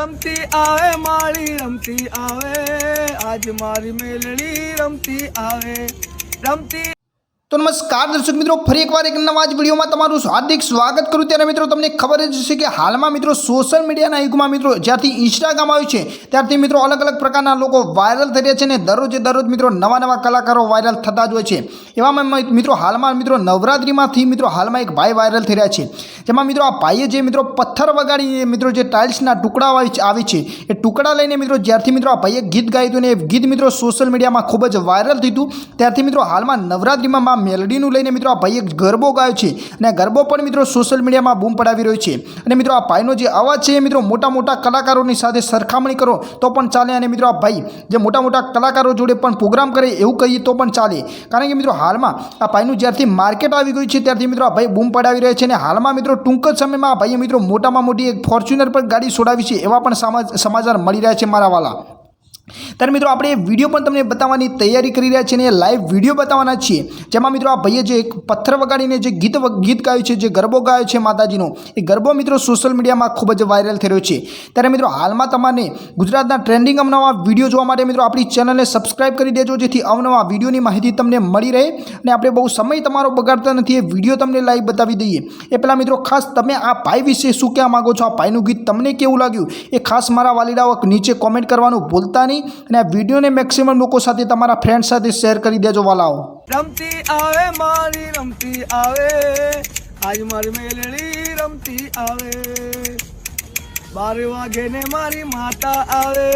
રમતી આવે મારી રમતી આવે. આજ મારી મેલડી રમતી આવે. રમતી તો નમસ્કાર દર્શક મિત્રો, ફરી એકવાર એક નવા જ વિડીયોમાં તમારું હાર્દિક સ્વાગત કરું. ત્યારે મિત્રો, તમને ખબર જ છે કે હાલમાં મિત્રો સોશિયલ મીડિયાના યુગમાં મિત્રો, જ્યારથી ઇન્સ્ટાગ્રામ આવ્યું છે, ત્યારથી મિત્રો અલગ અલગ પ્રકારના લોકો વાયરલ થઈ રહ્યા છે અને દરરોજે દરરોજ મિત્રો નવા નવા કલાકારો વાયરલ થતા જ હોય છે. એવામાં મિત્રો હાલમાં મિત્રો નવરાત્રિમાંથી મિત્રો હાલમાં એક ભાઈ વાયરલ થઈ રહ્યા છે. જેમાં મિત્રો આ ભાઈએ જે મિત્રો પથ્થર વગાડી મિત્રો જે ટાઇલ્સના ટુકડા આવી છે એ ટુકડા લઈને મિત્રો જ્યારથી મિત્રો આ ભાઈએ ગીત ગાયું હતું ને એ ગીત મિત્રો સોશિયલ મીડિયામાં ખૂબ જ વાયરલ થયું હતું. ત્યારથી મિત્રો હાલમાં નવરાત્રિમાં મેલડીનું લઈને મિત્રો આ ભાઈએ ગરબો ગાયો છે અને ગરબો પણ મિત્રો સોશિયલ મીડિયામાં બૂમ પડાવી રહ્યો છે. અને મિત્રો આ ભાઈનો જે અવાજ છે એ મિત્રો મોટા મોટા કલાકારોની સાથે સરખામણી કરો તો પણ ચાલે અને મિત્રો આ ભાઈ જે મોટા મોટા કલાકારો જોડે પણ પ્રોગ્રામ કરે એવું કહીએ તો પણ ચાલે. કારણ કે મિત્રો હાલમાં આ ભાઈનું જ્યારથી માર્કેટ આવી ગયું છે ત્યારથી મિત્રો આ ભાઈ બૂમ પડાવી રહ્યા છે અને હાલમાં મિત્રો ટૂંક જ સમયમાં આ ભાઈએ મિત્રો મોટામાં મોટી એક ફોર્ચ્યુનર પર ગાડી છોડાવી છે એવા પણ સમાચાર મળી રહ્યા છે મારા વાલા. ત્યારે મિત્રો, આપણે વીડિયો પણ તમને બતાવવાની તૈયારી કરી રહ્યા છીએ અને લાઈવ વીડિયો બતાવવાના છીએ. જેમાં મિત્રો, આ ભાઈએ જે એક પથ્થર વગાડીને જે ગીત ગીત ગાયું છે, જે ગરબો ગાયો છે માતાજીનો, એ ગરબો મિત્રો સોશિયલ મીડિયામાં ખૂબ જ વાયરલ થઈ રહ્યો છે. ત્યારે મિત્રો, હાલમાં તમારે ગુજરાતના ટ્રેન્ડિંગ અવનવા વીડિયો જોવા માટે મિત્રો, આપણી ચેનલને સબસ્ક્રાઈબ કરી દેજો, જેથી અવનવા વિડીયોની માહિતી તમને મળી રહે અને આપણે બહુ સમય તમારો બગાડતા નથી, એ વીડિયો તમને લાઈવ બતાવી દઈએ. એ પહેલાં મિત્રો, ખાસ તમે આ ભાઈ વિશે શું કહેવા માગો છો? આ ભાઈનું ગીત તમને કેવું લાગ્યું? એ ખાસ મારા વાલીડાઓ નીચે કોમેન્ટ કરવાનું ભૂલતા નહીં. અને આ વિડીયોને મેક્સિમમ લોકો સાથે તમારા ફ્રેન્ડ સાથે શેર કરી દેજો વાલાઓ રમતી આવે, મારી રમતી આવે, આજ મારી મેલડી રમતી આવે બાર વાગે ને મારી માતા આવે!